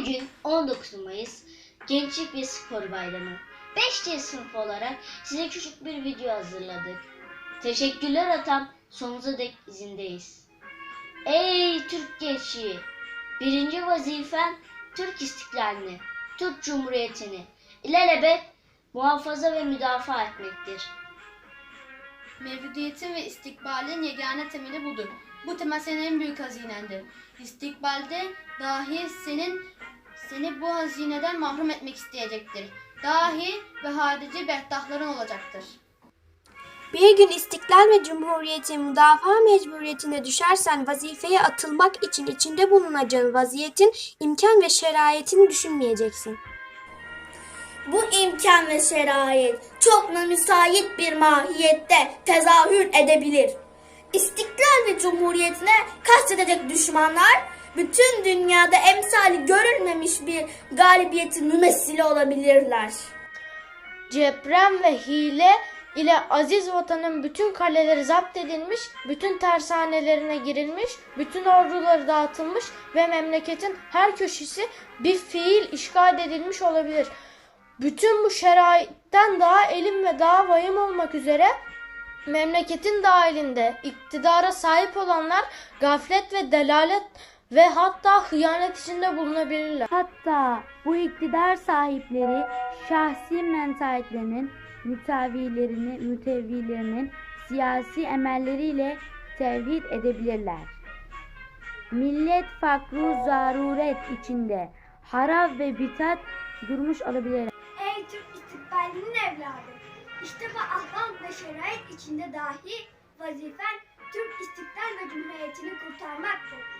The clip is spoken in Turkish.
Bugün 19 Mayıs Gençlik ve Spor Bayramı. 5C sınıfı olarak size küçük bir video hazırladık. Teşekkürler atam, sonsuza dek izindeyiz. Ey Türk gençliği! Birinci vazifen Türk istiklalini, Türk Cumhuriyeti'ni ilelebet muhafaza ve müdafaa etmektir. Mevcudiyetin ve istikbalin yegane temeli budur. Bu temel senin en büyük hazinendir. İstikbalde dahi senin seni bu hazineden mahrum etmek isteyecektir. Dahi ve harici behdahların olacaktır. Bir gün istiklal ve cumhuriyetin müdafaa mecburiyetine düşersen vazifeye atılmak için içinde bulunacağın vaziyetin imkan ve şeraitini düşünmeyeceksin. Bu imkan ve şerait çok müsait bir mahiyette tezahür edebilir. İstiklal ve cumhuriyetine kastedecek düşmanlar bütün dünyada emsali görülmemiş bir galibiyetin mümessili olabilirler. Ceprem ve hile ile aziz vatanın bütün kaleleri zapt edilmiş, bütün tersanelerine girilmiş, bütün orduları dağıtılmış ve memleketin her köşesi bir fiil işgal edilmiş olabilir. Bütün bu şeraitten daha elim ve daha vahim olmak üzere memleketin dahilinde iktidara sahip olanlar gaflet ve delalet ve hatta hıyanet içinde bulunabilirler. Hatta bu iktidar sahipleri şahsi menfaatlerinin mütevilerini, mütevvilerinin siyasi emelleriyle tevhid edebilirler. Millet fakru zaruret içinde harap ve bitat durmuş olabilir. Ey Türk istikbalinin evladı! İşte bu ahlam ve şerait içinde dahi vazifen Türk istiklal ve cumhuriyetini kurtarmaktır.